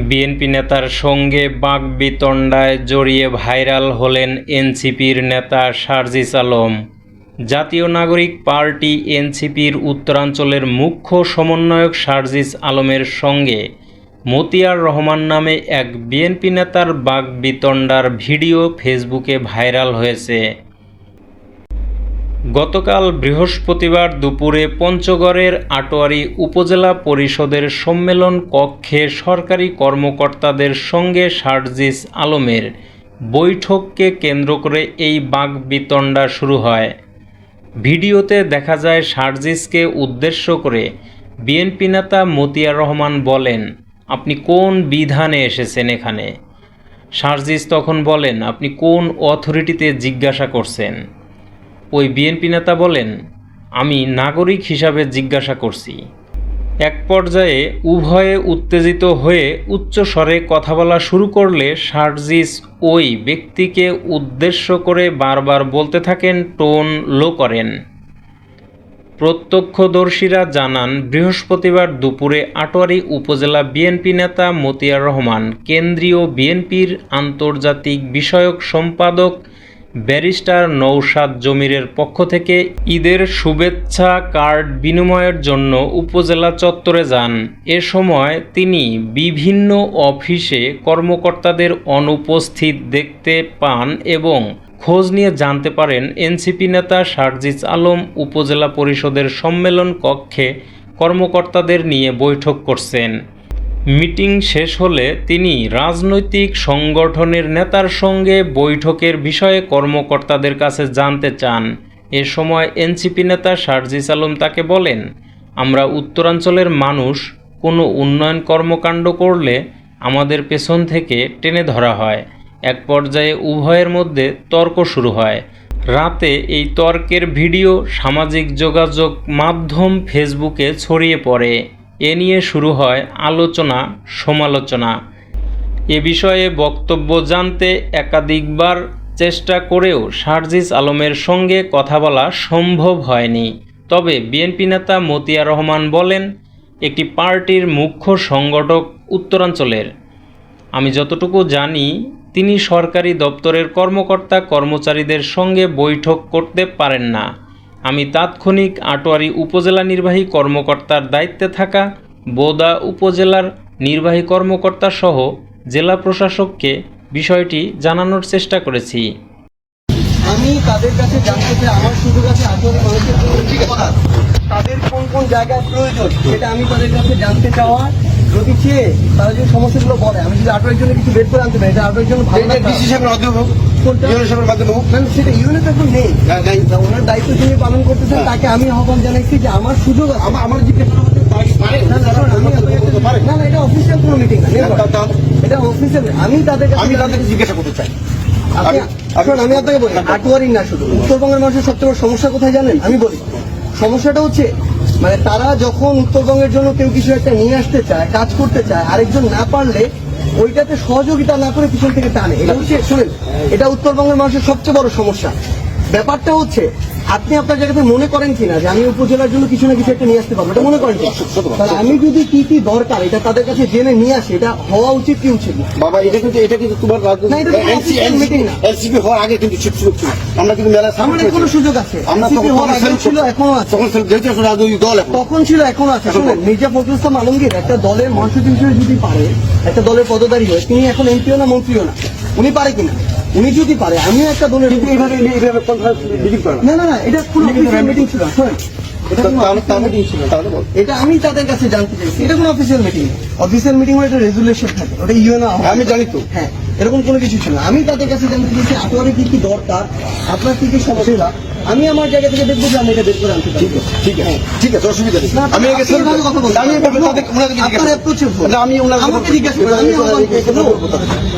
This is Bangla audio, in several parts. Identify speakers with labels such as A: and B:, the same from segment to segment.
A: বিএনপি নেতার সঙ্গে বাগবিতণ্ডায় জড়িয়ে ভাইরাল হলেন এনসিপির নেতা সার্জিস আলম। জাতীয় নাগরিক পার্টি এনসিপির উত্তরাঞ্চলের মুখ্য সমন্বয়ক সার্জিস আলমের সঙ্গে মতিয়ার রহমান নামে এক বিএনপি নেতার বাগবিতণ্ডার ভিডিও ফেসবুকে ভাইরাল হয়েছে। গতকাল বৃহস্পতিবার দুপুরে পঞ্চগড়ের আটোয়ারি উপজেলা পরিষদের সম্মেলন কক্ষে সরকারি কর্মকর্তাদের সঙ্গে সার্জিস আলমের বৈঠককে কেন্দ্র করে এই বাঘ বিতণ্ডা শুরু হয়। ভিডিওতে দেখা যায় সার্জিসকে উদ্দেশ্য করে বিএনপি নেতা মতিয়া রহমান বলেন, আপনি কোন বিধানে এসেছেন এখানে? সার্জিস তখন বলেন, আপনি কোন অথরিটিতে জিজ্ঞাসা করছেন? ওই বিএনপি নেতা বলেন, আমি নাগরিক হিসাবে জিজ্ঞাসা করছি। এক পর্যায়ে উভয়ে উত্তেজিত হয়ে উচ্চ স্বরে কথা বলা শুরু করলে সার্জিস ওই ব্যক্তিকে উদ্দেশ্য করে বারবার বলতে থাকেন, টোন লো করেন। প্রত্যক্ষদর্শীরা জানান, বৃহস্পতিবার দুপুরে আটোয়ারি উপজেলা বিএনপি নেতা মতিয়ার রহমান, কেন্দ্রীয় বিএনপির আন্তর্জাতিক বিষয়ক সম্পাদক ব্যারিস্টার নৌশাদ জমিরের পক্ষ থেকে ঈদের শুভেচ্ছা কার্ড বিনিময়ের জন্য উপজেলা চত্বরে যান। এ সময় তিনি বিভিন্ন অফিসে কর্মকর্তাদের অনুপস্থিত দেখতে পান এবং খোঁজ নিয়ে জানতে পারেন এনসিপি নেতা সার্জিস আলম উপজেলা পরিষদের সম্মেলন কক্ষে কর্মকর্তাদের নিয়ে বৈঠক করছেন। মিটিং শেষ হলে তিনি রাজনৈতিক সংগঠনের নেতার সঙ্গে বৈঠকের বিষয়ে কর্মকর্তাদের কাছে জানতে চান। এ সময় এনসিপি নেতা সার্জিস আলম তাকে বলেন, আমরা উত্তরাঞ্চলের মানুষ, কোনো উন্নয়ন কর্মকাণ্ড করলে আমাদের পেছন থেকে টেনে ধরা হয়। এক পর্যায়ে উভয়ের মধ্যে তর্ক শুরু হয়। রাতে এই তর্কের ভিডিও সামাজিক যোগাযোগ মাধ্যম ফেসবুকে ছড়িয়ে পড়ে। এ নিয়ে শুরু হয় আলোচনা, সমালোচনা। এ বিষয়ে বক্তব্য জানতে একাধিকবার চেষ্টা করেও সার্জিস আলমের সঙ্গে কথা বলা সম্ভব হয়নি। তবে বিএনপি নেতা মতিয়া রহমান বলেন, একটি পার্টির মুখ্য সংগঠক উত্তরাঞ্চলের। আমি যতটুকু জানি, তিনি সরকারি দপ্তরের কর্মকর্তা কর্মচারীদের সঙ্গে বৈঠক করতে পারেন না। আমি তাৎক্ষণিক আটোয়ারি উপজেলা নির্বাহী কর্মকর্তার দায়িত্বে থাকা বোদা উপজেলার নির্বাহী কর্মকর্তা সহ জেলা প্রশাসককে বিষয়টি জানানোর চেষ্টা করেছি।
B: আমি তাদের কাছে জানতে চাই, আমার সুযোগ আছে আঠারো মানুষের জন্য কি করার তাদের কোন কোন জায়গায় প্রয়োজন, সেটা আমি তাদের কাছে জানতে চাওয়া যদি চেয়ে তারা যদি সমস্যাগুলো বলে আমি যদি আঠারোর জন্য কিছু বের করে আনতে পারি এটা আঠারোর জন্য ভালো
C: এটা
B: লাগবে।
C: ডিসি সাহেবের অধ্যাপক
B: কোনটা?
C: ইউনিয়ন সাহেবের অধ্যাপক
B: না, সেটা ইউনিট এখন নেই
C: হ্যাঁ।
B: তা ওনার দায়িত্ব যিনি পালন করতেছেন
C: হ্যাঁ।
B: তাকে আমি আহ্বান জানাইছি যে আমার সুযোগ আছে
C: আমার
B: না, না, এটা অফিসিয়াল কোনো মিটিং না
C: হ্যাঁ?
B: এটা অফিসিয়াল আমি
C: আমি তাদেরকে জিজ্ঞাসা করতে চাই
B: আপনি
C: আমি
B: আপনাকে বলি আটোয়ারি না শুধু উত্তরবঙ্গের মানুষের সবচেয়ে বড় সমস্যা কোথায় জানেন আমি বলি সমস্যাটা হচ্ছে মানে তারা যখন উত্তরবঙ্গের জন্য কেউ কিছু একটা নিয়ে আসতে চায়, কাজ করতে চায়, আরেকজন না পারলে ওইটাতে সহযোগিতা না করে পিছন থেকে টানে। এটা হচ্ছে, শুনেন, এটা উত্তরবঙ্গের মানুষের সবচেয়ে বড় সমস্যা। ব্যাপারটা হচ্ছে আপনি আপনার জায়গাতে মনে করেন কিনা যে আমি উপজেলার জন্য কিছু না কিছু একটা নিয়ে আসতে পারব? এটা মনে করেন তাহলে আমি যদি কি কি দরকার এটা তাদের কাছে জেনে নিয়ে আসি এটা হওয়া উচিত কি উচিত
C: বাবা এটা কিন্তু এটা কিন্তু তোমার। এনসিপি হওয়ার আগে কিন্তু ছিল। আমরা কিন্তু মেলা
B: আমাদের কোনো সুযোগ আছে।
C: আমরা তখন
B: ছিল এখনও আছে।
C: তখন ছিল যেহেতু রাজনৈতিক দল
B: তখন ছিল এখনও আছে। শুনেন মির্জা ফখরুল ইসলাম আলমগীর একটা দলের মহাসচিব হিসেবে যদি পারে একটা দলের পদধারী হয় তিনি এখন এমপিও না মন্ত্রীও না। উনি পারে কিনা? উনি যদি পারে আমিও একটা দলের
C: কিন্তু এইভাবে এইভাবে কনফারেন্স মিটিং করে। না
B: না না এটা কোনো মিটিং ছিল শোনেন এটা। এটা আমি তাদের কাছে জানতে চাইছি এটা কোনো অফিসিয়াল মিটিং অফিসিয়াল মিটিং একটা রেজুলেশন থাকে ওটা ইউএনও
C: আমি জানি তো।
B: হ্যাঁ এরকম কোনো কিছু ছিল আমি তাদের কাছে জানতে চাইছি আপনার কি কি দরকার আপনার কি কি সমস্যা? আমি আমার জায়গা থেকে দেখব যে আমি এটা বের করে আনতে
C: ঠিক আছে ঠিক আছে ঠিক আছে অসুবিধা নেই। আমি
B: কথা বলছেন।
C: আমি
B: আপনার।
C: না, আমি ওনাদেরকে
B: আমাকে জিজ্ঞাসা করেন, আমি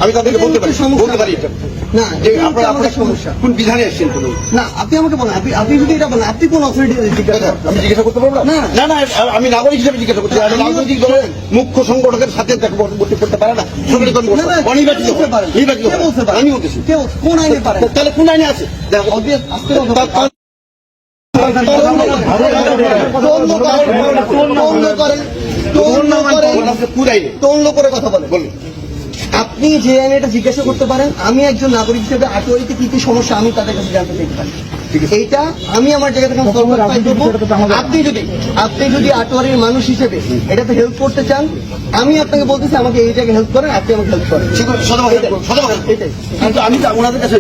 C: আমি তাদেরকে বলতে পারি বলতে পারি এটা।
B: না
C: যে
B: এটা হচ্ছে
C: আপনারা
B: আমাদের
C: আপনারা
B: সমস্যা।
C: কোন বিধানে এসেছেন তুমি
B: না আপনি আমাকে বলেন আপনি আপনি যদি এটা বলেন আপনি কোন অথরিটি জিজ্ঞাসা
C: আমি জিজ্ঞাসা করতে পারব না?
B: না।
C: না আমি নাগরিক হিসেবে জিজ্ঞাসা করছি।
B: আমি-
C: রাজনৈতিক দলের মুখ্য সংগঠকের সাথে দেখা করতে পারে না? সরকারি কর্মকর্তা অনির্বাচিত নির্বাচিত? আমি বলতেছি।
B: কোন আইনে পারে?
C: তাহলে কোন আইনে আছে?
B: আপনি যে আইনে এটা জিজ্ঞাসা করতে পারেন, আমি একজন নাগরিক হিসেবে আটোয়ারিতে কি কি সমস্যা আমি তাদের কাছে জানতে চাইতে পারি। এইটা আমি আমার জায়গা থেকে। আপনি যদি আপনি যদি আটোয়ারির মানুষ হিসেবে এটাতে হেল্প করতে চান আমি আপনাকে বলতেছি আমাকে এই জায়গায় হেল্প করেন আপনি আমাকে হেল্প করেন।
C: কিন্তু আমি ওনাদের কাছে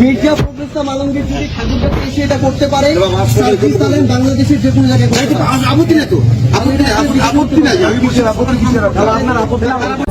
B: মির্জা প্রফেসর আলমগীর যদি ঠাকুরগাতে এসে এটা করতে পারে বাংলাদেশের যে কোনো জায়গায়
C: আপত্তি নেই তো। আপত্তি নেই আপত্তি আপনার আপত্তি